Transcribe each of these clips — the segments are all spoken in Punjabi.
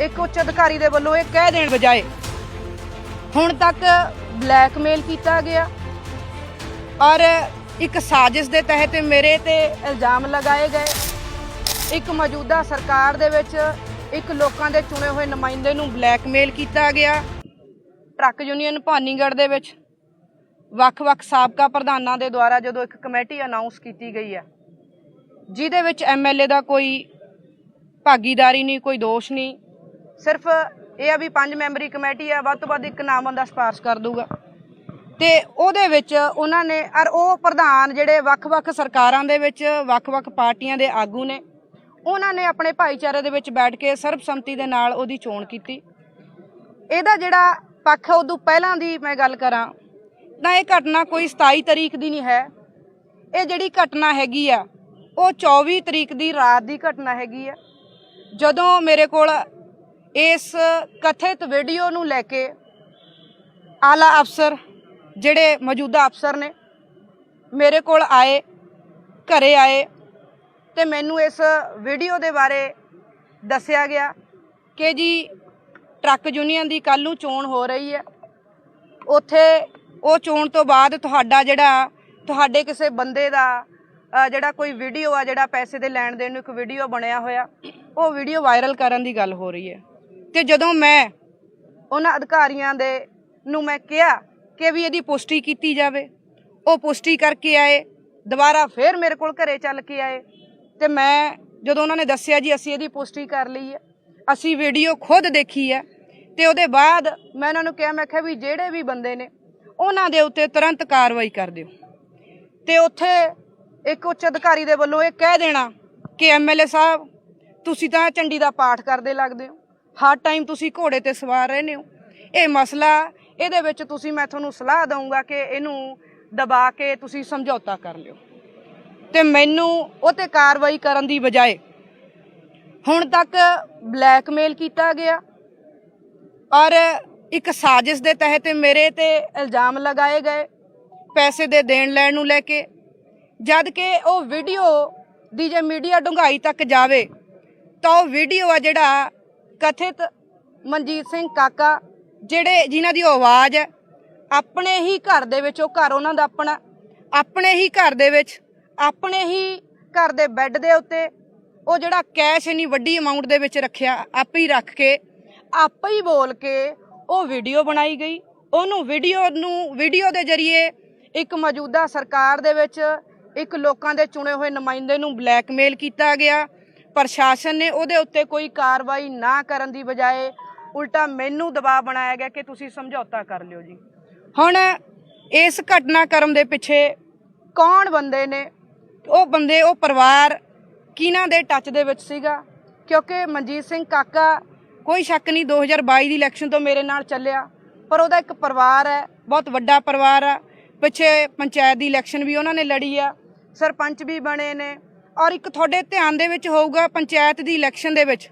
ਇੱਕ ਉੱਚ ਅਧਿਕਾਰੀ ਦੇ ਵੱਲੋਂ ਇਹ ਕਹਿ ਦੇਣ ਬਜਾਏ ਹੁਣ ਤੱਕ ਬਲੈਕਮੇਲ ਕੀਤਾ ਗਿਆ। ਔਰ ਇੱਕ ਸਾਜ਼ਿਸ਼ ਦੇ ਤਹਿਤ ਮੇਰੇ ਤੇ ਇਲਜ਼ਾਮ ਲਗਾਏ ਗਏ। ਇੱਕ ਮੌਜੂਦਾ ਸਰਕਾਰ ਦੇ ਵਿੱਚ ਇੱਕ ਲੋਕਾਂ ਦੇ ਚੁਣੇ ਹੋਏ ਨੁਮਾਇੰਦੇ ਨੂੰ ਬਲੈਕਮੇਲ ਕੀਤਾ ਗਿਆ। ਟਰੱਕ ਯੂਨੀਅਨ ਭਾਨੀਗੜ੍ਹ ਦੇ ਵਿੱਚ ਵੱਖ-ਵੱਖ ਸਾਬਕਾ ਪ੍ਰਧਾਨਾਂ ਦੇ ਦੁਆਰਾ ਜਦੋਂ ਇੱਕ ਕਮੇਟੀ ਅਨਾਉਂਸ ਕੀਤੀ ਗਈ ਹੈ, ਜਿਹਦੇ ਵਿੱਚ ਐਮਐਲਏ ਦਾ ਕੋਈ ਭਾਗੀਦਾਰੀ ਨਹੀਂ, ਕੋਈ ਦੋਸ਼ ਨਹੀਂ ਸਿਰਫ ਇਹ ਆ ਵੀ ਪੰਜ ਮੈਂਬਰੀ ਕਮੇਟੀ ਆ, ਵੱਧ ਤੋਂ ਵੱਧ ਇੱਕ ਨਾਮ ਬੰਦਾ ਸਿਫਾਰਿਸ਼ ਕਰ ਦੂਗਾ ਤੇ ਉਹਦੇ ਵਿੱਚ ਉਹਨਾਂ ਨੇ, ਔਰ ਉਹ ਪ੍ਰਧਾਨ ਜਿਹੜੇ ਵੱਖ-ਵੱਖ ਸਰਕਾਰਾਂ ਦੇ ਵਿੱਚ, ਵੱਖ-ਵੱਖ ਪਾਰਟੀਆਂ ਦੇ ਆਗੂ ਨੇ, ਉਹਨਾਂ ਨੇ ਆਪਣੇ ਭਾਈਚਾਰੇ ਦੇ ਵਿੱਚ ਬੈਠ ਕੇ ਸਰਬਸੰਮਤੀ ਦੇ ਨਾਲ ਉਹਦੀ ਚੋਣ ਕੀਤੀ। ਇਹਦਾ ਜਿਹੜਾ ਪੱਖ ਹੈ ਉਦੋਂ ਪਹਿਲਾਂ ਦੀ ਮੈਂ ਗੱਲ ਕਰਾਂ, ਤਾਂ ਇਹ ਘਟਨਾ ਕੋਈ 27 ਤਰੀਕ ਦੀ ਨਹੀਂ ਹੈ। ਇਹ ਜਿਹੜੀ ਘਟਨਾ ਹੈਗੀ ਆ, ਉਹ 24 ਤਰੀਕ ਦੀ ਰਾਤ ਦੀ ਘਟਨਾ ਹੈਗੀ ਆ। ਜਦੋਂ ਮੇਰੇ ਕੋਲ ਇਸ ਕਥਿਤ ਵੀਡੀਓ ਨੂੰ ਲੈ ਕੇ ਆਲਾ ਅਫਸਰ ਜਿਹੜੇ ਮੌਜੂਦਾ ਅਫਸਰ ਨੇ ਮੇਰੇ ਕੋਲ ਆਏ, ਘਰੇ ਆਏ ਤੇ ਮੈਨੂੰ ਇਸ ਵੀਡੀਓ ਦੇ ਬਾਰੇ ਦੱਸਿਆ ਗਿਆ ਕਿ ਜੀ ਟਰੱਕ ਯੂਨੀਅਨ ਦੀ ਕੱਲ ਨੂੰ ਚੋਣ ਹੋ ਰਹੀ ਹੈ। ਉੱਥੇ ਉਹ ਚੋਣ ਤੋਂ ਬਾਅਦ ਤੁਹਾਡਾ ਜਿਹੜਾ, ਤੁਹਾਡੇ ਕਿਸੇ ਬੰਦੇ ਦਾ ਜਿਹੜਾ ਕੋਈ ਵੀਡੀਓ ਆ, ਜਿਹੜਾ ਪੈਸੇ ਦੇ ਲੈਣ ਦੇਣ ਨੂੰ ਇੱਕ ਵੀਡੀਓ ਬਣਿਆ ਹੋਇਆ, ਉਹ ਵੀਡੀਓ ਵਾਇਰਲ ਕਰਨ ਦੀ ਗੱਲ ਹੋ ਰਹੀ ਹੈ। ਤੇ ਜਦੋਂ ਮੈਂ ਉਹਨਾਂ ਅਧਿਕਾਰੀਆਂ ਦੇ ਨੂੰ ਮੈਂ ਕਿਹਾ ਕਿ ਵੀ ਇਹਦੀ ਪੁਸ਼ਟੀ ਕੀਤੀ ਜਾਵੇ, ਉਹ ਪੁਸ਼ਟੀ ਕਰਕੇ ਆਏ, ਦੁਬਾਰਾ ਫੇਰ ਮੇਰੇ ਕੋਲ ਘਰੇ ਚੱਲ ਕੇ ਆਏ ਤੇ ਮੈਂ ਜਦੋਂ ਉਹਨਾਂ ਨੇ ਦੱਸਿਆ ਜੀ ਅਸੀਂ ਇਹਦੀ ਪੁਸ਼ਟੀ ਕਰ ਲਈ ਹੈ, ਅਸੀਂ ਵੀਡੀਓ ਖੁਦ ਦੇਖੀ ਹੈ ਤੇ ਉਹਦੇ ਬਾਅਦ ਮੈਂ ਉਹਨਾਂ ਨੂੰ ਕਿਹਾ, ਮੈਂ ਕਿਹਾ ਵੀ ਜਿਹੜੇ ਵੀ ਬੰਦੇ ਨੇ ਉਹਨਾਂ ਦੇ ਉੱਤੇ ਤੁਰੰਤ ਕਾਰਵਾਈ ਕਰ ਦਿਓ। ਤੇ ਉੱਥੇ ਇੱਕ ਉੱਚ ਅਧਿਕਾਰੀ ਦੇ ਵੱਲੋਂ ਇਹ ਕਹਿ ਦੇਣਾ ਕਿ ਐਮਐਲਏ ਸਾਹਿਬ, ਤੁਸੀਂ ਤਾਂ ਝੰਡੀ ਦਾ ਪਾਠ ਕਰਦੇ ਲੱਗਦੇ ਹੋ। ਹਰ ਟਾਈਮ ਤੁਸੀਂ ਘੋੜੇ ਤੇ ਸਵਾਰ ਰਹਿੰਦੇ ਹੋ। ਇਹ ਮਸਲਾ, ਇਹਦੇ ਵਿੱਚ ਤੁਸੀਂ, ਮੈਂ ਤੁਹਾਨੂੰ ਸਲਾਹ ਦਊਂਗਾ ਕਿ ਇਹਨੂੰ ਦਬਾ ਕੇ ਤੁਸੀਂ ਸਮਝੌਤਾ ਕਰ ਲਿਓ। ਤੇ ਮੈਨੂੰ ਉਹ ਤੇ ਕਾਰਵਾਈ ਕਰਨ ਦੀ ਬਜਾਏ ਹੁਣ ਤੱਕ ਬਲੈਕਮੇਲ ਕੀਤਾ ਗਿਆ ਔਰ ਇੱਕ ਸਾਜ਼ਿਸ਼ ਦੇ ਤਹਿਤ ਮੇਰੇ ਤੇ ਇਲਜ਼ਾਮ ਲਗਾਏ ਗਏ, ਪੈਸੇ ਦੇ ਦੇਣ ਲੈਣ ਨੂੰ ਲੈ ਕੇ। ਜਦ ਕਿ ਉਹ ਵੀਡੀਓ ਦੀ ਜੇ ਮੀਡੀਆ ਡੁੰਗਾਈ ਤੱਕ ਜਾਵੇ, ਤਾਂ ਉਹ ਵੀਡੀਓ ਆ ਜਿਹੜਾ ਕਥਿਤ ਮਨਜੀਤ ਸਿੰਘ ਕਾਕਾ, ਜਿਹੜੇ ਜਿਨ੍ਹਾਂ ਦੀ ਉਹ ਆਵਾਜ਼ ਹੈ ਆਪਣੇ ਹੀ ਘਰ ਦੇ ਵਿੱਚ, ਉਹ ਘਰ ਉਹਨਾਂ ਦਾ ਆਪਣਾ, ਆਪਣੇ ਹੀ ਘਰ ਦੇ ਵਿੱਚ, ਆਪਣੇ ਹੀ ਘਰ ਦੇ ਬੈੱਡ ਦੇ ਉੱਤੇ, ਉਹ ਜਿਹੜਾ ਕੈਸ਼ ਇੰਨੀ ਵੱਡੀ ਅਮਾਉਂਟ ਦੇ ਵਿੱਚ ਰੱਖਿਆ, ਆਪੇ ਹੀ ਰੱਖ ਕੇ, ਆਪੇ ਹੀ ਬੋਲ ਕੇ ਉਹ ਵੀਡੀਓ ਬਣਾਈ ਗਈ। ਉਹਨੂੰ ਵੀਡੀਓ ਨੂੰ ਵੀਡੀਓ ਦੇ ਜ਼ਰੀਏ ਇੱਕ ਮੌਜੂਦਾ ਸਰਕਾਰ ਦੇ ਵਿੱਚ ਇੱਕ ਲੋਕਾਂ ਦੇ ਚੁਣੇ ਹੋਏ ਨੁਮਾਇੰਦੇ ਨੂੰ ਬਲੈਕਮੇਲ ਕੀਤਾ ਗਿਆ। ਪ੍ਰਸ਼ਾਸਨ ਨੇ ਉਹਦੇ ਉੱਤੇ ਕੋਈ ਕਾਰਵਾਈ ਨਾ ਕਰਨ ਦੀ ਬਜਾਏ ਉਲਟਾ ਮੈਨੂੰ ਦਬਾਅ ਬਣਾਇਆ ਗਿਆ ਕਿ ਤੁਸੀਂ ਸਮਝੌਤਾ ਕਰ ਲਿਓ ਜੀ। ਹੁਣ ਇਸ ਘਟਨਾਕ੍ਰਮ ਦੇ ਪਿੱਛੇ ਕੌਣ ਬੰਦੇ ਨੇ? ਉਹ ਬੰਦੇ, ਉਹ ਪਰਿਵਾਰ ਕਿਹਨਾਂ ਦੇ ਟੱਚ ਦੇ ਵਿੱਚ ਸੀਗਾ? ਕਿਉਂਕਿ ਮਨਜੀਤ ਸਿੰਘ ਕਾਕਾ ਕੋਈ ਸ਼ੱਕ ਨਹੀਂ 2022 ਦੀ ਇਲੈਕਸ਼ਨ ਤੋਂ ਮੇਰੇ ਨਾਲ ਚੱਲਿਆ। ਪਰ ਉਹਦਾ ਇੱਕ ਪਰਿਵਾਰ ਹੈ, ਬਹੁਤ ਵੱਡਾ ਪਰਿਵਾਰ ਆ। ਪਿੱਛੇ ਪੰਚਾਇਤ ਦੀ ਇਲੈਕਸ਼ਨ ਵੀ ਉਹਨਾਂ ਨੇ ਲੜੀ ਆ। ਸਰਪੰਚ ਵੀ ਬਣੇ ਨੇ। ਔਰ ਇੱਕ ਤੁਹਾਡੇ ਧਿਆਨ ਦੇ ਵਿੱਚ ਹੋਊਗਾ ਪੰਚਾਇਤ ਦੀ ਇਲੈਕਸ਼ਨ ਦੇ ਵਿੱਚ।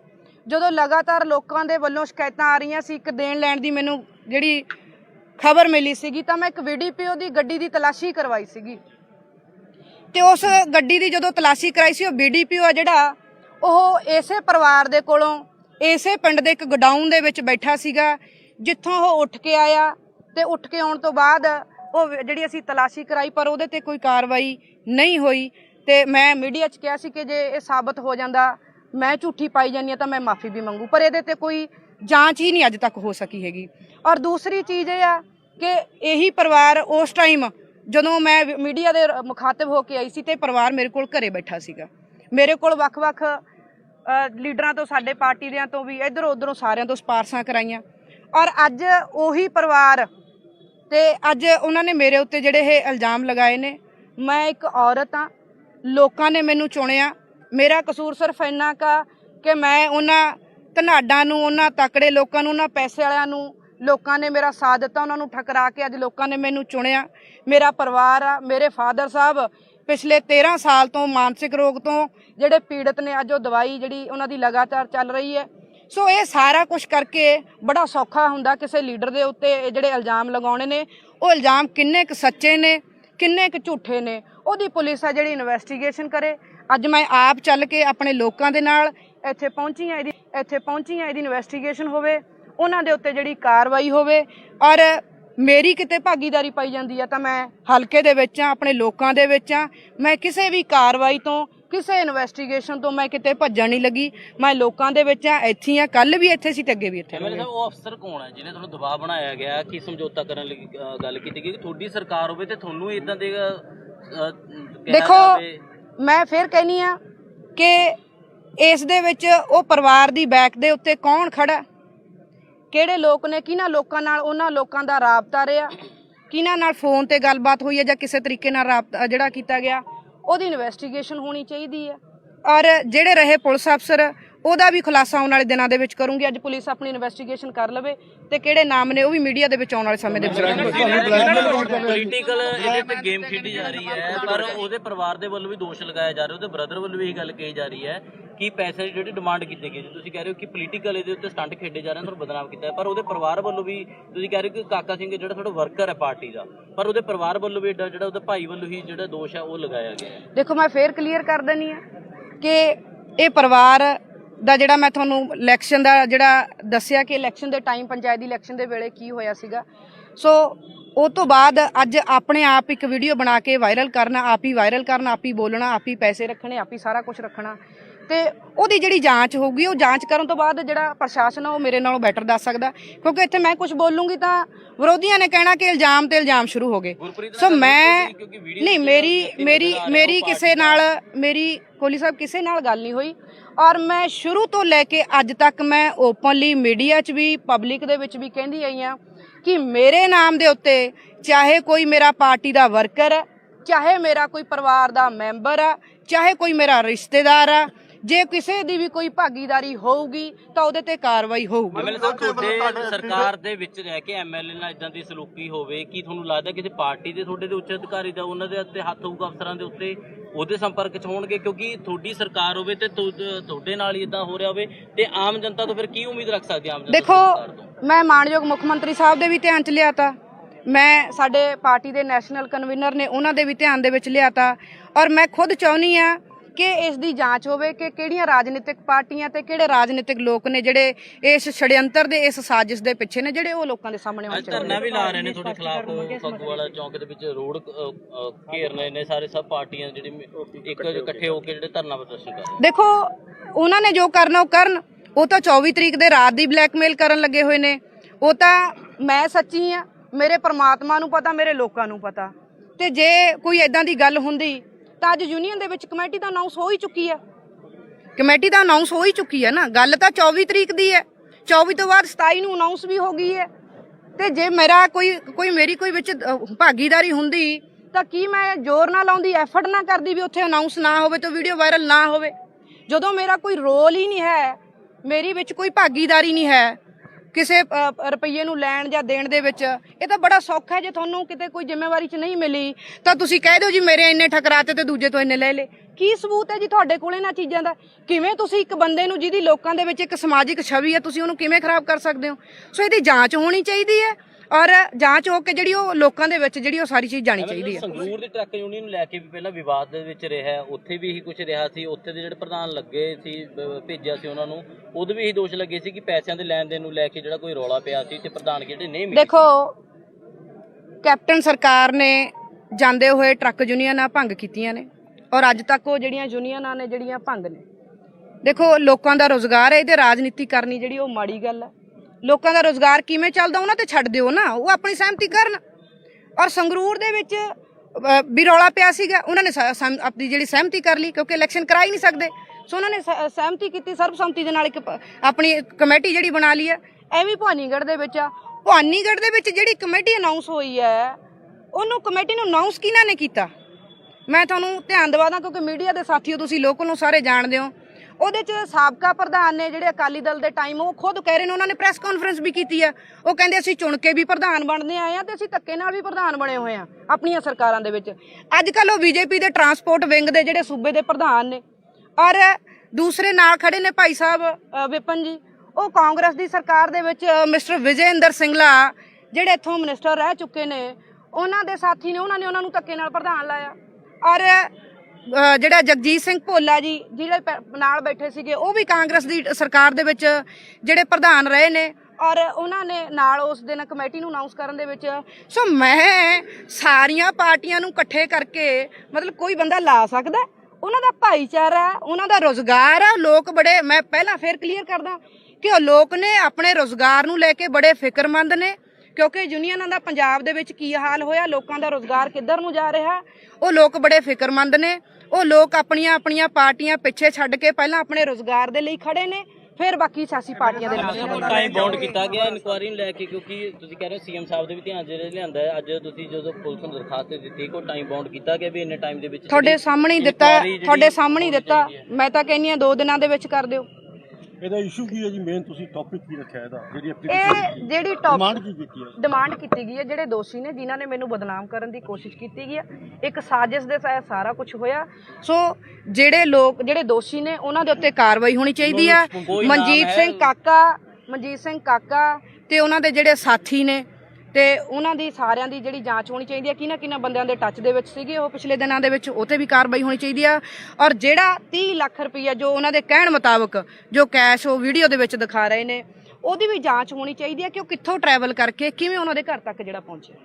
ਜਦੋਂ ਲਗਾਤਾਰ ਲੋਕਾਂ ਦੇ ਵੱਲੋਂ ਸ਼ਿਕਾਇਤਾਂ ਆ ਰਹੀਆਂ ਸੀ, ਇੱਕ ਦੇਣ ਲੈਣ ਦੀ ਮੈਨੂੰ ਜਿਹੜੀ ਖਬਰ ਮਿਲੀ ਸੀਗੀ, ਤਾਂ ਮੈਂ ਇੱਕ ਵੀਡੀਪੀਓ ਦੀ ਗੱਡੀ ਦੀ ਤਲਾਸ਼ੀ ਕਰਵਾਈ ਸੀਗੀ। ਤੇ ਉਸ ਗੱਡੀ ਦੀ ਜਦੋਂ ਤਲਾਸ਼ੀ ਕਰਾਈ ਸੀ, ਉਹ ਬੀਡੀਪੀਓ ਆ ਜਿਹੜਾ, ਉਹ ਇਸੇ ਪਰਿਵਾਰ ਦੇ ਕੋਲੋਂ, ਇਸੇ ਪਿੰਡ ਦੇ ਇੱਕ ਗਡਾਊਨ ਦੇ ਵਿੱਚ ਬੈਠਾ ਸੀਗਾ, ਜਿੱਥੋਂ ਉਹ ਉੱਠ ਕੇ ਆਇਆ ਤੇ ਉੱਠ ਕੇ ਆਉਣ ਤੋਂ ਬਾਅਦ ਉਹ ਜਿਹੜੀ ਅਸੀਂ ਤਲਾਸ਼ੀ ਕਰਾਈ, ਪਰ ਉਹਦੇ ਤੇ ਕੋਈ ਕਾਰਵਾਈ ਨਹੀਂ ਹੋਈ। ਤੇ ਮੈਂ ਮੀਡੀਆ 'ਚ ਕਿਹਾ ਸੀ ਕਿ ਜੇ ਇਹ ਸਾਬਤ ਹੋ ਜਾਂਦਾ, ਮੈਂ ਝੂਠੀ ਪਾਈ ਜਾਂਦੀ ਹਾਂ ਤਾਂ ਮੈਂ ਮਾਫੀ ਵੀ ਮੰਗੂ। ਪਰ ਇਹਦੇ ਤੇ ਕੋਈ ਜਾਂਚ ਹੀ ਨਹੀਂ ਅੱਜ ਤੱਕ ਹੋ ਸਕੀ ਹੈਗੀ। ਔਰ ਦੂਸਰੀ ਚੀਜ਼ ਇਹ ਆ ਕਿ ਇਹੀ ਪਰਿਵਾਰ ਉਸ ਟਾਈਮ ਜਦੋਂ ਮੈਂ ਮੀਡੀਆ ਦੇ ਮੁਖਾਤਬ ਹੋ ਕੇ ਆਈ ਸੀ ਤੇ ਪਰਿਵਾਰ ਮੇਰੇ ਕੋਲ ਘਰੇ ਬੈਠਾ ਸੀਗਾ। ਮੇਰੇ ਕੋਲ ਵੱਖ-ਵੱਖ ਲੀਡਰਾਂ ਤੋਂ, ਸਾਡੇ ਪਾਰਟੀ ਦਿਆਂ ਤੋਂ ਵੀ ਇਧਰੋਂ ਉਧਰੋਂ ਸਾਰਿਆਂ ਤੋਂ ਸਪਾਰਸ਼ਾਂ ਕਰਾਈਆਂ। ਔਰ ਅੱਜ ਉਹੀ ਪਰਿਵਾਰ ਤੇ ਅੱਜ ਉਹਨਾਂ ਨੇ ਮੇਰੇ ਉੱਤੇ ਜਿਹੜੇ ਇਹ ਇਲਜ਼ਾਮ ਲਗਾਏ ਨੇ, ਮੈਂ ਇੱਕ ਔਰਤ ਆ ਲੋਕਾਂ ਨੇ ਮੈਨੂੰ ਚੁਣਿਆ। ਮੇਰਾ ਕਸੂਰ ਸਿਰਫ ਇੰਨਾ ਕਾ ਕਿ ਮੈਂ ਉਹਨਾਂ ਧਨਾਡਾਂ ਨੂੰ, ਉਹਨਾਂ ਤਕੜੇ ਲੋਕਾਂ ਨੂੰ, ਉਹਨਾਂ ਪੈਸੇ ਵਾਲਿਆਂ ਨੂੰ, ਲੋਕਾਂ ਨੇ ਮੇਰਾ ਸਾਥ ਦਿੱਤਾ, ਉਹਨਾਂ ਨੂੰ ਠਕਰਾ ਕੇ ਅੱਜ ਲੋਕਾਂ ਨੇ ਮੈਨੂੰ ਚੁਣਿਆ। ਮੇਰਾ ਪਰਿਵਾਰ ਆ, ਮੇਰੇ ਫਾਦਰ ਸਾਹਿਬ, ਪਿਛਲੇ 13 ਸਾਲ ਤੋਂ ਮਾਨਸਿਕ ਰੋਗ ਤੋਂ, ਜਿਹੜੇ ਪੀੜਤ ਨੇ ਅੱਜ ਉਹ ਦਵਾਈ ਜਿਹੜੀ ਉਹਨਾਂ ਦੀ ਲਗਾਤਾਰ ਚੱਲ ਰਹੀ ਹੈ। ਸੋ ਇਹ ਸਾਰਾ ਕੁਝ ਕਰਕੇ ਬੜਾ ਸੌਖਾ ਹੁੰਦਾ ਕਿਸੇ ਲੀਡਰ ਦੇ ਉੱਤੇ ਇਹ ਜਿਹੜੇ ਇਲਜ਼ਾਮ ਲਗਾਉਣੇ ਨੇ, ਉਹ ਇਲਜ਼ਾਮ ਕਿੰਨੇ ਕੁ ਸੱਚੇ ਨੇ, ਕਿੰਨੇ ਕੁ ਝੂਠੇ ਨੇ ਉਹਦੀ ਪੁਲਿਸ ਆ ਜਿਹੜੀ ਇਨਵੈਸਟੀਗੇਸ਼ਨ ਕਰੇ। ਅੱਜ ਮੈਂ ਆਪ ਚੱਲ ਕੇ ਆਪਣੇ ਲੋਕਾਂ ਦੇ ਨਾਲ ਇੱਥੇ ਪਹੁੰਚੀਆਂ ਇਹਦੀ ਇੱਥੇ ਪਹੁੰਚੀਆਂ ਇਹਦੀ ਇਨਵੈਸਟੀਗੇਸ਼ਨ ਹੋਵੇ ਉਹਨਾਂ ਦੇ ਉੱਤੇ ਜਿਹੜੀ ਕਾਰਵਾਈ ਹੋਵੇ। ਔਰ ਮੇਰੀ ਕਿਤੇ ਭਾਗੀਦਾਰੀ ਪਾਈ ਜਾਂਦੀ ਆ ਤਾਂ ਮੈਂ ਹਲਕੇ ਦੇ ਵਿੱਚ ਆ ਆਪਣੇ ਲੋਕਾਂ ਦੇ ਵਿੱਚ ਆ ਮੈਂ ਕਿਸੇ ਵੀ ਕਾਰਵਾਈ ਤੋਂ ਕਿਸੇ ਇਨਵੈਸਟੀਗੇਸ਼ਨ ਤੋਂ ਮੈਂ ਕਿਤੇ ਭੱਜਣ ਨਹੀਂ ਲੱਗੀ। ਮੈਂ ਲੋਕਾਂ ਦੇ ਵਿੱਚ ਆ ਇੱਥੇ ਆ ਕੱਲ ਵੀ ਇੱਥੇ ਸੀ ਤੇ ਅੱਗੇ ਵੀ ਇੱਥੇ ਐਮਐਲਏ ਸਾਹਿਬ ਉਹ ਅਫਸਰ ਕੌਣ ਹੈ ਜਿਹਨੇ ਤੁਹਾਨੂੰ ਦਬਾਅ ਬਣਾਇਆ ਗਿਆ ਕਿ ਸਮਝੌਤਾ ਕਰਨ ਲਈ ਗੱਲ ਕੀਤੀ? ਗਈ ਕਿ ਤੁਹਾਡੀ ਸਰਕਾਰ ਹੋਵੇ ਤੇ ਤੁਹਾਨੂੰ ਇਦਾਂ ਦੇ ਦੇਖੋ। ਮੈਂ ਫੇਰ ਕਹਿਨੀ ਆ ਕਿ ਇਸ ਦੇ ਵਿੱਚ ਉਹ ਪਰਿਵਾਰ ਦੀ ਬੈਕ ਦੇ ਉੱਤੇ ਕੌਣ ਖੜਾ? ਕਿਹੜੇ ਲੋਕ ਨੇ? ਕਿਹਨਾਂ ਲੋਕਾਂ ਨਾਲ? ਉਹਨਾਂ ਲੋਕਾਂ ਦਾ ਰਾਬਤਾ ਰਿਹਾ? ਕਿਹਨਾਂ ਨਾਲ ਫੋਨ ਤੇ ਗੱਲਬਾਤ ਹੋਈ ਹੈ ਜਾਂ ਕਿਸੇ ਤਰੀਕੇ ਨਾਲ ਰਾਬਤਾ ਜਿਹੜਾ ਕੀਤਾ ਗਿਆ? ਉਹਦੀ ਇਨਵੈਸਟੀਗੇਸ਼ਨ ਹੋਣੀ ਚਾਹੀਦੀ ਹੈ। ਔਰ ਜਿਹੜੇ ਰਹੇ ਪੁਲਿਸ ਅਫਸਰ ਉਹਦਾ ਵੀ ਖੁਲਾਸਾ ਆਉਣ ਵਾਲੇ ਦਿਨਾਂ ਦੇ ਵਿੱਚ ਕਰੂੰਗੀ। ਅੱਜ ਪੁਲਿਸ ਆਪਣੀ ਇਨਵੈਸਟੀਗੇਸ਼ਨ ਕਰ ਲਵੇ ਤੇ ਕਿਹੜੇ ਨਾਮ ਨੇ ਉਹ ਵੀ ਮੀਡੀਆ ਦੇ ਵਿੱਚ ਆਉਣ ਵਾਲੇ ਸਮੇਂ ਦੇ ਵਿੱਚ ਪੋਲੀਟੀਕਲ ਇਹਦੇ ਤੇ ਗੇਮ ਖੇਡੀ ਜਾ ਰਹੀ ਹੈ ਪਰ ਉਹਦੇ ਪਰਿਵਾਰ ਦੇ ਵੱਲੋਂ ਵੀ ਦੋਸ਼ ਲਗਾਇਆ ਜਾ ਰਿਹਾ ਉਹਦੇ ਬ੍ਰਦਰ ਵੱਲੋਂ ਵੀ ਇਹ ਗੱਲ ਕਹੀ ਜਾ ਰਹੀ ਹੈ ਕਿ ਪੈਸੇ ਦੀ ਜਿਹੜੀ ਡਿਮਾਂਡ ਕੀਤੀ ਗਈ ਤੁਸੀਂ ਕਹਿ ਰਹੇ ਹੋ ਕਿ ਪੋਲੀਟੀਕਲ ਇਹਦੇ ਉੱਤੇ ਸਟੰਟ ਖੇਡੇ ਜਾ ਰਹੇ ਨੇ ਤੁਹਾਨੂੰ ਬਦਨਾਮ ਕੀਤਾ ਹੈ ਪਰ ਉਹਦੇ ਪਰਿਵਾਰ ਵੱਲੋਂ ਵੀ ਤੁਸੀਂ ਕਹਿ ਰਹੇ ਹੋ ਕਿ ਕਾਕਾ ਸਿੰਘ ਜਿਹੜਾ ਤੁਹਾਡਾ ਵਰਕਰ ਹੈ ਪਾਰਟੀ ਦਾ ਪਰ ਉਹਦੇ ਪਰਿਵਾਰ ਵੱਲੋਂ ਵੀ ਏਡਾ ਜਿਹੜਾ ਉਹਦੇ ਭਾਈ ਵੱਲੋਂ ਹੀ ਜਿਹੜਾ ਦੋਸ਼ ਹੈ ਉਹ ਲਗਾਇਆ ਗਿਆ ਦੇਖੋ ਮੈਂ ਫੇਰ ਕਲੀਅਰ ਕਰ ਦਿੰਨੀ ਆ ਕਿ ਇਹ ਪਰਿਵਾਰ ਦਾ ਜਿਹੜਾ ਮੈਂ ਤੁਹਾਨੂੰ ਇਲੈਕਸ਼ਨ ਦਾ ਜਿਹੜਾ ਦੱਸਿਆ ਕਿ ਇਲੈਕਸ਼ਨ ਦੇ ਟਾਈਮ ਪੰਚਾਇਤ ਦੀ ਇਲੈਕਸ਼ਨ ਦੇ ਵੇਲੇ ਕੀ ਹੋਇਆ ਸੀਗਾ। ਸੋ ਉਹ ਤੋਂ ਬਾਅਦ ਅੱਜ ਆਪਣੇ ਆਪ ਇੱਕ ਵੀਡੀਓ ਬਣਾ ਕੇ ਵਾਇਰਲ ਕਰਨਾ ਆਪ ਹੀ ਵਾਇਰਲ ਕਰਨਾ ਆਪ ਹੀ ਬੋਲਣਾ ਆਪ ਹੀ ਪੈਸੇ ਰੱਖਣੇ ਆਪ ਹੀ ਸਾਰਾ ਕੁਝ ਰੱਖਣਾ। ਤੇ ਉਹਦੀ ਜਿਹੜੀ ਜਾਂਚ ਹੋਊਗੀ ਉਹ ਜਾਂਚ ਕਰਨ ਤੋਂ ਬਾਅਦ ਜਿਹੜਾ ਪ੍ਰਸ਼ਾਸਨ ਉਹ ਮੇਰੇ ਨਾਲੋਂ ਬੈਟਰ ਦੱਸ ਸਕਦਾ। ਕਿਉਂਕਿ ਇੱਥੇ ਮੈਂ ਕੁਝ ਬੋਲੂੰਗੀ ਤਾਂ ਵਿਰੋਧੀਆਂ ਨੇ ਕਹਿਣਾ ਕਿ ਇਲਜ਼ਾਮ ਤੇ ਇਲਜ਼ਾਮ ਸ਼ੁਰੂ ਹੋ ਗਏ। ਸੋ ਮੈਂ ਨਹੀਂ ਮੇਰੀ ਮੇਰੀ ਮੇਰੀ ਕਿਸੇ ਨਾਲ ਮੇਰੀ ਕੋਹਲੀ ਸਾਹਿਬ ਕਿਸੇ ਨਾਲ ਗੱਲ ਨਹੀਂ ਹੋਈ। ਔਰ ਮੈਂ ਸ਼ੁਰੂ ਤੋਂ ਲੈ ਕੇ ਅੱਜ ਤੱਕ ਮੈਂ ਓਪਨਲੀ ਮੀਡੀਆ 'ਚ ਵੀ ਪਬਲਿਕ ਦੇ ਵਿੱਚ ਵੀ ਕਹਿੰਦੀ ਆਈ ਆ ਕਿ ਮੇਰੇ ਨਾਮ ਦੇ ਉੱਤੇ ਚਾਹੇ ਕੋਈ ਮੇਰਾ ਪਾਰਟੀ ਦਾ ਵਰਕਰ ਹੈ, ਚਾਹੇ ਮੇਰਾ ਕੋਈ ਪਰਿਵਾਰ ਦਾ ਮੈਂਬਰ ਆ ਚਾਹੇ ਕੋਈ ਮੇਰਾ ਰਿਸ਼ਤੇਦਾਰ ਆ ਜੇ ਕਿਸੇ ਦੀ ਵੀ ਕੋਈ ਭਾਗੀਦਾਰੀ ਹੋਊਗੀ ਤਾਂ ਉਹਦੇ ਤੇ ਕਾਰਵਾਈ ਹੋਊਗੀ। ਐਮਐਲਏ ਸਾਹਿਬ ਤੁਹਾਡੇ ਸਰਕਾਰ ਦੇ ਵਿੱਚ ਰਹਿ ਕੇ ਐਮਐਲਏ ਨਾਲ ਇਦਾਂ ਦੀ ਸਲੂਕੀ ਹੋਵੇ ਕੀ ਤੁਹਾਨੂੰ ਲੱਗਦਾ ਕਿਸੇ ਪਾਰਟੀ ਦੇ ਤੁਹਾਡੇ ਦੇ ਉੱਚ ਅਧਿਕਾਰੀ ਦਾ ਉਹਨਾਂ ਦੇ ਉੱਤੇ ਹੱਥ ਹੋਊਗਾ ਅਫਸਰਾਂ ਦੇ ਉੱਤੇ? ਉਹਦੇ ਸੰਪਰਕ 'ਚ ਹੋਣਗੇ ਕਿਉਂਕਿ ਤੁਹਾਡੀ ਸਰਕਾਰ ਹੋਵੇ ਤੇ ਤੁ- ਤੁਹਾਡੇ ਨਾਲ ਹੀ ਇਦਾਂ ਹੋ ਰਿਹਾ ਹੋਵੇ ਤੇ ਆਮ ਜਨਤਾ ਤੋਂ ਫਿਰ ਕੀ ਉਮੀਦ ਰੱਖ ਸਕਦੀ ਹੈ ਆਮ ਜਨਤਾ ਦੇਖੋ ਸਰਕਾਰ ਤੋਂ? ਮੈਂ ਮਾਨਯੋਗ ਮੁੱਖ ਮੰਤਰੀ ਸਾਹਿਬ ਦੇ ਵੀ ਧਿਆਨ ਚ ਲਿਆਤਾ। ਮੈਂ ਸਾਡੇ ਪਾਰਟੀ ਦੇ ਨੈਸ਼ਨਲ ਕਨਵੀਨਰ ਨੇ ਉਹਨਾਂ ਦੇ ਵੀ ਧਿਆਨ ਦੇ ਵਿੱਚ ਲਿਆਤਾ। ਔਰ ਮੈਂ ਖੁਦ ਚਾਹੁੰਦੀ ਆ ਕਿ ਇਸ ਦੀ ਜਾਂਚ ਹੋਵੇ ਕਿ ਕਿਹੜੀਆਂ ਰਾਜਨੀਤਿਕ ਪਾਰਟੀਆਂ ਤੇ ਕਿਹੜੇ ਰਾਜਨੀਤਿਕ ਲੋਕ ਨੇ ਜਿਹੜੇ ਇਸ ਛੜਯੰਤਰ ਦੇ ਇਸ ਸਾਜ਼ਿਸ਼ ਦੇ ਪਿੱਛੇ ਨੇ ਜਿਹੜੇ ਉਹ ਲੋਕਾਂ ਦੇ ਸਾਹਮਣੇ ਆਉਣੇ ਚਾਹੀਦੇ ਧਰਨਾ ਵੀ ਲਾ ਰਹੇ ਨੇ ਤੁਹਾਡੇ ਖਿਲਾਫ ਫਗਵਾਲਾ ਚੌਂਕ ਦੇ ਵਿੱਚ ਰੋਡ ਘੇਰ ਰਹੇ ਨੇ ਸਾਰੇ ਸਭ ਪਾਰਟੀਆਂ ਜਿਹੜੀ ਇੱਕ ਇਕੱਠੇ ਹੋ ਕੇ। ਜਿਹੜੇ ਧਰਨਾ ਪ੍ਰਦਰਸ਼ਨ ਕਰ ਰਹੇ। ਦੇਖੋ ਉਹਨਾਂ ਨੇ ਜੋ ਕਰਨਾ ਉਹ ਕਰਨ। ਉਹ ਤਾਂ 24 ਤਰੀਕ ਦੇ ਰਾਤ ਦੀ ਬਲੈਕਮੇਲ ਕਰਨ ਲੱਗੇ ਹੋਏ ਨੇ। ਉਹ ਤਾਂ ਮੈਂ ਸੱਚੀ ਆ ਮੇਰੇ ਪ੍ਰਮਾਤਮਾ ਨੂੰ ਪਤਾ ਮੇਰੇ ਲੋਕਾਂ ਨੂੰ ਪਤਾ। ਤੇ ਜੇ ਕੋਈ ਐਦਾਂ ਦੀ ਗੱਲ ਹੁੰਦੀ ਤਾਂ ਅੱਜ ਯੂਨੀਅਨ ਦੇ ਵਿੱਚ ਕਮੇਟੀ ਤਾਂ ਅਨਾਉਂਸ ਹੋ ਹੀ ਚੁੱਕੀ ਹੈ। ਕਮੇਟੀ ਤਾਂ ਅਨਾਉਂਸ ਹੋ ਹੀ ਚੁੱਕੀ ਹੈ ਨਾ। ਗੱਲ ਤਾਂ 24 ਤਰੀਕ ਦੀ ਹੈ। 24 ਤੋਂ ਬਾਅਦ 27 ਨੂੰ ਅਨਾਉਂਸ ਵੀ ਹੋ ਗਈ ਹੈ। ਤੇ ਜੇ ਮੇਰਾ ਕੋਈ ਕੋਈ ਮੇਰੀ ਕੋਈ ਵਿੱਚ ਭਾਗੀਦਾਰੀ ਹੁੰਦੀ, ਤਾਂ ਕੀ ਮੈਂ ਜ਼ੋਰ ਨਾ ਲਾਉਂਦੀ ਐਫਰਟ ਨਾ ਕਰਦੀ ਵੀ ਉੱਥੇ ਅਨਾਉਂਸ ਨਾ ਹੋਵੇ ਤੇ ਵੀਡੀਓ ਵਾਇਰਲ ਨਾ ਹੋਵੇ? ਜਦੋਂ ਮੇਰਾ ਕੋਈ ਰੋਲ ਹੀ ਨਹੀਂ ਹੈ, ਮੇਰੀ ਵਿੱਚ ਕੋਈ ਭਾਗੀਦਾਰੀ ਨਹੀਂ ਹੈ ਕਿਸੇ ਰੁਪਈਏ ਨੂੰ ਲੈਣ ਜਾਂ ਦੇਣ ਦੇ ਵਿੱਚ, ਇਹ ਤਾਂ ਬੜਾ ਸੌਖਾ ਹੈ ਜੇ ਤੁਹਾਨੂੰ ਕਿਤੇ ਕੋਈ ਜ਼ਿੰਮੇਵਾਰੀ 'ਚ ਨਹੀਂ ਮਿਲੀ, ਤਾਂ ਤੁਸੀਂ ਕਹਿ ਦਿਓ ਜੀ ਮੇਰੇ ਇੰਨੇ ਠਕਰਾਤੇ ਤੇ ਦੂਜੇ ਤੋਂ ਇੰਨੇ ਲੈ ਲੇ। ਕੀ ਸਬੂਤ ਹੈ ਜੀ ਤੁਹਾਡੇ ਕੋਲ ਇਹਨਾਂ ਚੀਜ਼ਾਂ ਦਾ? ਕਿਵੇਂ ਤੁਸੀਂ ਇੱਕ ਬੰਦੇ ਨੂੰ ਜਿਹਦੀ ਲੋਕਾਂ ਦੇ ਵਿੱਚ ਇੱਕ ਸਮਾਜਿਕ ਛਵੀ ਹੈ, ਤੁਸੀਂ ਉਹਨੂੰ ਕਿਵੇਂ ਖਰਾਬ ਕਰ ਸਕਦੇ ਹੋ? ਸੋ ਇਹਦੀ ਜਾਂਚ ਹੋਣੀ ਚਾਹੀਦੀ ਹੈ। ਔਰ ਜਾਂਚ ਹੋ ਕੇ ਜਿਹੜੀ ਉਹ ਲੋਕਾਂ ਦੇ ਵਿੱਚ ਜਿਹੜੀ ਉਹ ਸਾਰੀ ਚੀਜ਼ ਜਾਣੀ ਚਾਹੀਦੀ ਹੈ ਸੰਗਰੂਰ ਦੀ ਟਰੱਕ ਯੂਨੀਅਨ ਨੂੰ ਲੈ ਕੇ ਵੀ ਪਹਿਲਾਂ ਵਿਵਾਦ ਦੇ ਵਿੱਚ ਰਿਹਾ। ਉੱਥੇ ਵੀ ਇਹੀ ਕੁਝ ਰਿਹਾ ਸੀ ਉੱਥੇ ਦੇ ਜਿਹੜੇ ਪ੍ਰਧਾਨ ਲੱਗੇ ਸੀ ਭੇਜਿਆ ਸੀ ਉਹਨਾਂ ਨੂੰ ਉਦੋਂ ਵੀ ਇਹੀ ਦੋਸ਼ ਲੱਗੇ ਸੀ ਕਿ ਪੈਸਿਆਂ ਦੇ ਲੈਣ ਦੇਣ ਨੂੰ ਲੈ ਕੇ ਜਿਹੜਾ ਕੋਈ ਰੌਲਾ ਪਿਆ ਸੀ ਤੇ ਪ੍ਰਧਾਨ ਜਿਹੜੇ ਨਹੀਂ ਮਿਲੇ। ਦੇਖੋ ਕੈਪਟਨ ਸਰਕਾਰ ਨੇ ਜਾਂਦੇ ਹੋਏ ਟਰੱਕ ਯੂਨੀਅਨਾਂ ਭੰਗ ਕੀਤੀਆਂ ਨੇ ਔਰ ਅੱਜ ਤੱਕ ਉਹ ਜਿਹੜੀਆਂ ਯੂਨੀਅਨਾਂ ਨੇ ਜਿਹੜੀਆਂ ਭੰਗ ਨੇ। ਦੇਖੋ ਲੋਕਾਂ ਦਾ ਰੋਜ਼ਗਾਰ ਹੈ ਇਹਦੇ ਰਾਜਨੀਤੀ ਕਰਨੀ ਜਿਹੜੀ ਉਹ ਮਾੜੀ ਗੱਲ ਹੈ। ਲੋਕਾਂ ਦਾ ਰੋਜ਼ਗਾਰ ਕਿਵੇਂ ਚੱਲਦਾ ਉਹਨਾਂ ਤੇ ਛੱਡ ਦਿਓ ਨਾ, ਉਹ ਆਪਣੀ ਸਹਿਮਤੀ ਕਰਨ। ਔਰ ਸੰਗਰੂਰ ਦੇ ਵਿੱਚ ਵੀ ਰੌਲਾ ਪਿਆ ਸੀਗਾ, ਉਹਨਾਂ ਨੇ ਸ- ਸਹਿਮ- ਆਪਣੀ ਜਿਹੜੀ ਸਹਿਮਤੀ ਕਰ ਲਈ, ਕਿਉਂਕਿ ਇਲੈਕਸ਼ਨ ਕਰਾ ਹੀ ਨਹੀਂ ਸਕਦੇ। ਸੋ ਉਹਨਾਂ ਨੇ ਸ- ਸਹਿਮਤੀ ਕੀਤੀ ਸਰਬਸੰਮਤੀ ਦੇ ਨਾਲ ਇੱਕ ਆਪਣੀ ਕਮੇਟੀ ਜਿਹੜੀ ਬਣਾ ਲਈ ਹੈ। ਐਵੇਂ ਭਵਾਨੀਗੜ੍ਹ ਦੇ ਵਿੱਚ ਆ। ਭਵਾਨੀਗੜ੍ਹ ਦੇ ਵਿੱਚ ਜਿਹੜੀ ਕਮੇਟੀ ਅਨਾਉਂਸ ਹੋਈ ਹੈ, ਉਹਨੂੰ ਕਮੇਟੀ ਨੂੰ ਅਨਾਉਂਸ ਕਿਹਨਾਂ ਨੇ ਕੀਤਾ? ਮੈਂ ਤੁਹਾਨੂੰ ਧਿਆਨ ਦਿਵਾਦਾ, ਕਿਉਂਕਿ ਮੀਡੀਆ ਦੇ ਸਾਥੀਓ ਤੁਸੀਂ ਲੋਕਲ ਨੂੰ ਸਾਰੇ ਜਾਣਦੇ ਹੋ। ਉਹਦੇ ਚ ਸਾਬਕਾ ਪ੍ਰਧਾਨ ਨੇ ਜਿਹੜੇ ਅਕਾਲੀ ਦਲ ਦੇ ਟਾਈਮ ਉਹ ਖੁਦ ਕਹਿ ਰਹੇ ਨੇ, ਉਹਨਾਂ ਨੇ ਪ੍ਰੈਸ ਕਾਨਫਰੰਸ ਵੀ ਕੀਤੀ ਹੈ ਉਹ ਕਹਿੰਦੇ ਅਸੀਂ ਚੁਣ ਕੇ ਵੀ ਪ੍ਰਧਾਨ ਬਣਦੇ ਆਏ ਆ ਤੇ ਅਸੀਂ ਧੱਕੇ ਨਾਲ ਵੀ ਪ੍ਰਧਾਨ ਬਣੇ ਹੋਏ ਆ ਆਪਣੀਆਂ ਸਰਕਾਰਾਂ ਦੇ ਵਿੱਚ। ਅੱਜ ਕੱਲ ਉਹ ਬੀਜੇਪੀ ਦੇ ਟਰਾਂਸਪੋਰਟ ਵਿੰਗ ਦੇ ਜਿਹੜੇ ਸੂਬੇ ਦੇ ਪ੍ਰਧਾਨ ਨੇ। ਔਰ ਦੂਸਰੇ ਨਾਲ ਖੜੇ ਨੇ ਭਾਈ ਸਾਹਿਬ ਵਿਪਨ ਜੀ। ਉਹ ਕਾਂਗਰਸ ਦੀ ਸਰਕਾਰ ਦੇ ਵਿੱਚ ਮਿਸਟਰ ਵਿਜੇਂਦਰ ਸਿੰਗਲਾ, ਜਿਹੜੇ ਇੱਥੋਂ ਮਿਨਿਸਟਰ ਰਹਿ ਚੁੱਕੇ ਨੇ, ਉਹਨਾਂ ਦੇ ਸਾਥੀ ਨੇ, ਉਹਨਾਂ ਨੇ ਉਹਨਾਂ ਨੂੰ ਧੱਕੇ ਨਾਲ ਪ੍ਰਧਾਨ ਲਾਇਆ। ਔਰ ਜਿਹੜਾ ਜਗਜੀਤ ਸਿੰਘ ਭੋਲਾ ਜੀ ਜਿਹੜੇ ਪ- ਨਾਲ ਬੈਠੇ ਸੀਗੇ, ਉਹ ਵੀ ਕਾਂਗਰਸ ਦੀ ਸਰਕਾਰ ਦੇ ਵਿੱਚ ਜਿਹੜੇ ਪ੍ਰਧਾਨ ਰਹੇ ਨੇ ਔਰ ਉਹਨਾਂ ਨੇ ਨਾਲ ਉਸ ਦਿਨ ਕਮੇਟੀ ਨੂੰ ਅਨਾਉਂਸ ਕਰਨ ਦੇ ਵਿੱਚ, ਸੋ ਮੈਂ ਸਾਰੀਆਂ ਪਾਰਟੀਆਂ ਨੂੰ ਇਕੱਠੇ ਕਰਕੇ ਮਤਲਬ ਕੋਈ ਬੰਦਾ ਲਾ ਸਕਦਾ? ਉਹਨਾਂ ਦਾ ਭਾਈਚਾਰਾ, ਉਹਨਾਂ ਦਾ ਰੋਜ਼ਗਾਰ ਆ, ਲੋਕ ਬੜੇ, ਮੈਂ ਪਹਿਲਾਂ ਫੇਰ ਕਲੀਅਰ ਕਰਦਾ ਕਿ ਉਹ ਲੋਕ ਨੇ ਆਪਣੇ ਰੋਜ਼ਗਾਰ ਨੂੰ ਲੈ ਕੇ ਬੜੇ ਫਿਕਰਮੰਦ ਨੇ ਕਿਉਂਕਿ ਯੂਨੀਅਨਾਂ ਦਾ ਪੰਜਾਬ ਦੇ ਵਿੱਚ ਕੀ ਹਾਲ ਹੋਇਆ ਲੋਕਾਂ ਦਾ ਰੋਜ਼ਗਾਰ ਕਿੱਧਰ ਨੂੰ ਜਾ ਰਿਹਾ? ਉਹ ਲੋਕ ਬੜੇ ਫਿਕਰਮੰਦ ਨੇ। ਉਹ ਲੋਕ ਆਪਣੀਆਂ ਆਪਣੀਆਂ ਪਾਰਟੀਆਂ ਪਿੱਛੇ ਛੱਡ ਕੇ ਪਹਿਲਾਂ ਆਪਣੇ ਰੋਜ਼ਗਾਰ ਦੇ ਲਈ ਖੜੇ ਨੇ ਫਿਰ ਬਾਕੀ ਸਿਆਸੀ ਪਾਰਟੀਆਂ ਦੇ ਨਾਲ ਟਾਈਮ ਬਾਉਂਡ ਕੀਤਾ ਗਿਆ ਇਨਕੁਆਇਰੀ ਨੂੰ ਲੈ ਕੇ ਕਿਉਂਕਿ ਤੁਸੀਂ ਕਹਿ ਰਹੇ ਹੋ ਸੀਐਮ ਸਾਹਿਬ ਦੇ ਵੀ ਧਿਆਨ ਜਿਹੜੇ ਲਿਆਂਦਾ ਹੈ। ਅੱਜ ਤੁਸੀਂ ਜਦੋਂ ਪੁਲਿਸ ਨੂੰ ਦਰਖਾਸਤ ਦਿੱਤੀ ਕੋਈ ਟਾਈਮ ਬਾਉਂਡ ਕੀਤਾ ਗਿਆ ਵੀ ਇੰਨੇ ਟਾਈਮ ਦੇ ਵਿੱਚ ਤੁਹਾਡੇ ਸਾਹਮਣੇ ਦਿੱਤਾ ਤੁਹਾਡੇ ਸਾਹਮਣੇ ਦਿੱਤਾ। ਮੈਂ ਤਾਂ ਕਹਿੰਨੀ ਆ ਦੋ ਦਿਨਾਂ ਦੇ ਵਿੱਚ ਕਰ ਦਿਓ। ਇਹਦਾ ਇਸ਼ੂ ਕੀ ਹੈ ਜੀ? ਮੇਨ ਤੁਸੀਂ ਟੌਪਿਕ ਕੀ ਰੱਖਿਆ ਇਹਦਾ ਜਿਹੜੀ ਇਹ ਐਪਲੀਕੇਸ਼ਨ ਜਿਹੜੀ ਡਿਮਾਂਡ ਟੌਪ ਕੀ ਕੀਤੀ ਹੈ? ਡਿਮਾਂਡ ਕੀਤੀ ਗਈ ਹੈ ਜਿਹੜੇ ਦੋਸ਼ੀ ਨੇ ਜਿਨ੍ਹਾਂ ਨੇ ਮੈਨੂੰ ਬਦਨਾਮ ਕਰਨ ਦੀ ਕੋਸ਼ਿਸ਼ ਕੀਤੀ ਗਈ ਹੈ। ਇੱਕ ਸਾਜ਼ਿਸ਼ ਦੇ ਤਹਿਤ ਸਾਰਾ ਕੁਝ ਹੋਇਆ। ਸੋ ਜਿਹੜੇ ਲੋਕ ਜਿਹੜੇ ਦੋਸ਼ੀ ਨੇ ਉਹਨਾਂ ਦੇ ਉੱਤੇ ਕਾਰਵਾਈ ਹੋਣੀ ਚਾਹੀਦੀ ਹੈ। ਮਨਜੀਤ? ਸਿੰਘ ਕਾਕਾ ਮਨਜੀਤ ਸਿੰਘ ਕਾਕਾ ਤੇ ਉਹਨਾਂ ਦੇ ਜਿਹੜੇ ਸਾਥੀ ਨੇ ਤੇ ਉਹਨਾਂ ਦੀ ਸਾਰਿਆਂ ਦੀ ਜਿਹੜੀ ਜਾਂਚ ਹੋਣੀ ਚਾਹੀਦੀ ਹੈ ਕਿਹਨਾਂ ਕਿਹਨਾਂ ਬੰਦਿਆਂ ਦੇ ਟੱਚ ਦੇ ਵਿੱਚ ਸੀਗੇ, ਉਹ ਪਿਛਲੇ ਦਿਨਾਂ ਦੇ ਵਿੱਚ ਉਹ ਤੇ ਵੀ ਕਾਰਵਾਈ ਹੋਣੀ ਚਾਹੀਦੀ ਆ। ਔਰ ਜਿਹੜਾ 30 ਲੱਖ ਰੁਪਈਆ ਜੋ ਉਹਨਾਂ ਦੇ ਕਹਿਣ ਮੁਤਾਬਕ ਜੋ ਕੈਸ਼ ਉਹ ਵੀਡੀਓ ਦੇ ਵਿੱਚ ਦਿਖਾ ਰਹੇ ਨੇ, ਉਹਦੀ ਵੀ ਜਾਂਚ ਹੋਣੀ ਚਾਹੀਦੀ ਹੈ ਕਿ ਉਹ ਕਿੱਥੋਂ ਟਰੈਵਲ ਕਰਕੇ ਕਿਵੇਂ ਉਹਨਾਂ ਦੇ ਘਰ ਤੱਕ ਜਿਹੜਾ ਪਹੁੰਚਿਆ।